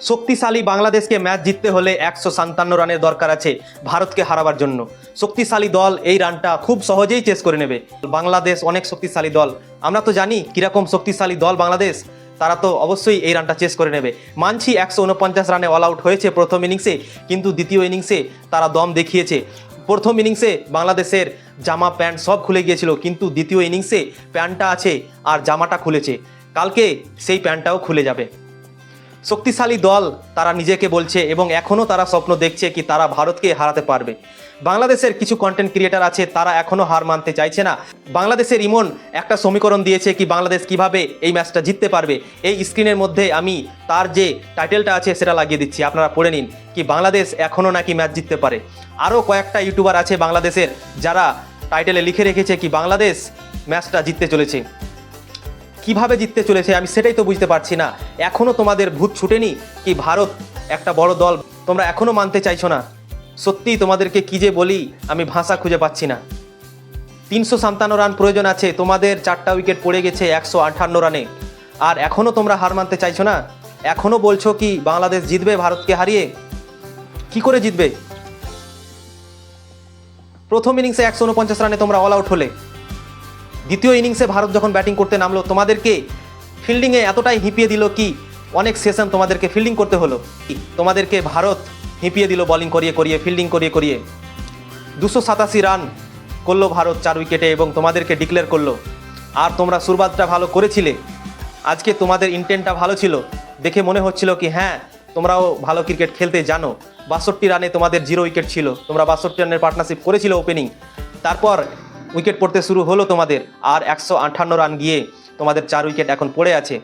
শক্তিশালী বাংলাদেশকে ম্যাচ জিততে হলে একশো সাতান্ন রানের দরকার আছে ভারতকে হারাবার জন্য। শক্তিশালী দল এই রানটা খুব সহজেই চেস করে নেবে। বাংলাদেশ অনেক শক্তিশালী দল। আমরা তো জানি কীরকম শক্তিশালী দল বাংলাদেশ, তারা তো অবশ্যই এই রানটা চেস করে নেবে। মানছি একশো উনপঞ্চাশ রানে অল আউট হয়েছে প্রথম ইনিংসে কিন্তু দ্বিতীয় ইনিংসে তারা দম দেখিয়েছে। প্রথম ইনিংসে বাংলাদেশের জামা প্যান্ট সব খুলে গিয়েছিল, কিন্তু দ্বিতীয় ইনিংসে প্যান্টটা আছে আর জামাটা খুলেছে। কালকে সেই প্যান্টটাও খুলে যাবে। শক্তিশালী দল তারা নিজেকে বলছে এবং এখনও তারা স্বপ্ন দেখছে কি তারা ভারতকে হারাতে পারবে। বাংলাদেশের কিছু কন্টেন্ট ক্রিয়েটার আছে, তারা এখনও হার মানতে চাইছে না। বাংলাদেশের ইমন একটা সমীকরণ দিয়েছে কি বাংলাদেশ কীভাবে এই ম্যাচটা জিততে পারবে। এই স্ক্রিনের মধ্যে আমি তার যে টাইটেলটা আছে সেটা লাগিয়ে দিচ্ছি, আপনারা পড়ে নিন কি বাংলাদেশ এখনও নাকি ম্যাচ জিততে পারে। আরও কয়েকটা ইউটিউবার আছে বাংলাদেশের, যারা টাইটেলে লিখে রেখেছে কি বাংলাদেশ ম্যাচটা জিততে চলেছে। কীভাবে জিততে চলেছে আমি সেটাই তো বুঝতে পারছি না। এখনও তোমাদের ভূত ছুটেনি? কি ভারত একটা বড় দল? তোমরা এখনও মানতে চাইছো না। সত্যি তোমাদেরকে কি যে বলি, আমি ভাষা খুঁজে পাচ্ছি না। তিনশো সাতান্ন রান প্রয়োজন আছে, তোমাদের চারটা উইকেট পড়ে গেছে একশো আটান্ন রানে। আর এখনও তোমরা হার মানতে চাইছো না? এখনও বলছো কি, বাংলাদেশ জিতবে, ভারতকে হারিয়ে? কি করে জিতবে? প্রথম ইনিংসে একশো উনপঞ্চাশ রানে তোমরা অল আউট হলে। দ্বিতীয় ইনিংসে ভারত যখন ব্যাটিং করতে নামলো, তোমাদেরকে ফিল্ডিংয়ে এতটাই হিঁপিয়ে দিল কি? অনেক সেশন তোমাদেরকে ফিল্ডিং করতে হলো তোমাদেরকে ভারত হিঁপিয়ে দিল বলিং করিয়ে করিয়ে ফিল্ডিং করিয়ে করিয়ে। দুশো সাতাশি রান করল ভারত চার উইকেটে এবং তোমাদেরকে ডিক্লেয়ার করল। আর তোমরা শুরুবাতটা ভালো করেছিলে। আজকে তোমাদের ইন্টেন্টটা ভালো ছিল। দেখে মনে হচ্ছিল কি হ্যাঁ তোমরাও ভালো ক্রিকেট খেলতে জানো। বাষট্টি রানে তোমাদের জিরো উইকেট ছিল। তোমরা বাষট্টি রানের পার্টনারশিপ করেছিল ওপেনিং তারপর উইকেট পড়তে শুরু হলো তোমাদের। আর একশো আটান্ন রান গিয়ে তোমাদের চার উইকেট এখন পড়ে আছে।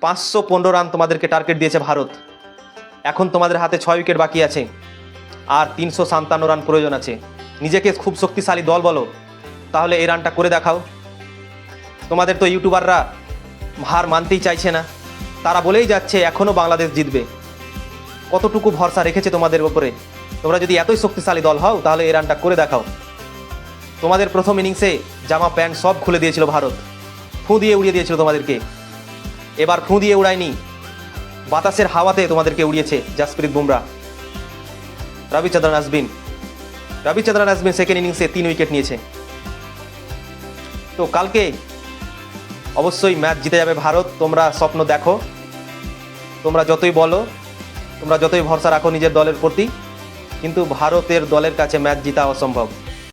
পাঁচশো পনেরো রান তোমাদেরকে টার্গেট দিয়েছে ভারত। এখন তোমাদের হাতে ছয় উইকেট বাকি আছে। আর তিনশো সাতান্ন রান প্রয়োজন আছে। নিজেকে খুব শক্তিশালী দল বলো। তাহলে এই রানটা করে দেখাও। তোমাদের তো ইউটিউবাররা হার মানতেই চাইছে না। তারা বলেই যাচ্ছে এখনও বাংলাদেশ জিতবে। কতটুকু ভরসা রেখেছে তোমাদের ওপরে তোমরা যদি এতই শক্তিশালী দল হও, তাহলে এই রানটা করে দেখাও। তোমাদের প্রথম ইনিংসে জামা প্যান্ট সব খুলে দিয়েছিল ভারত। ফু দিয়ে উড়িয়ে দিয়েছিল তোমাদেরকে। এবার ফু দিয়ে উড়ায়নি। বাতাসের হাওয়াতে তোমাদেরকে উড়িয়েছে জাসপ্রীত বুমরা। রবিচন্দ্রন আজবিন রবিচন্দ্রন আজবিন সেকেন্ড ইনিংসে তিন উইকেট নিয়েছে। তো কালকে অবশ্যই ম্যাচ জিতে যাবে ভারত। তোমরা স্বপ্ন দেখো। তোমরা যতই বলো, তোমরা যতই ভরসা রাখো নিজের দলের প্রতি, কিন্তু ভারতের দলের কাছে ম্যাচ জিতা অসম্ভব।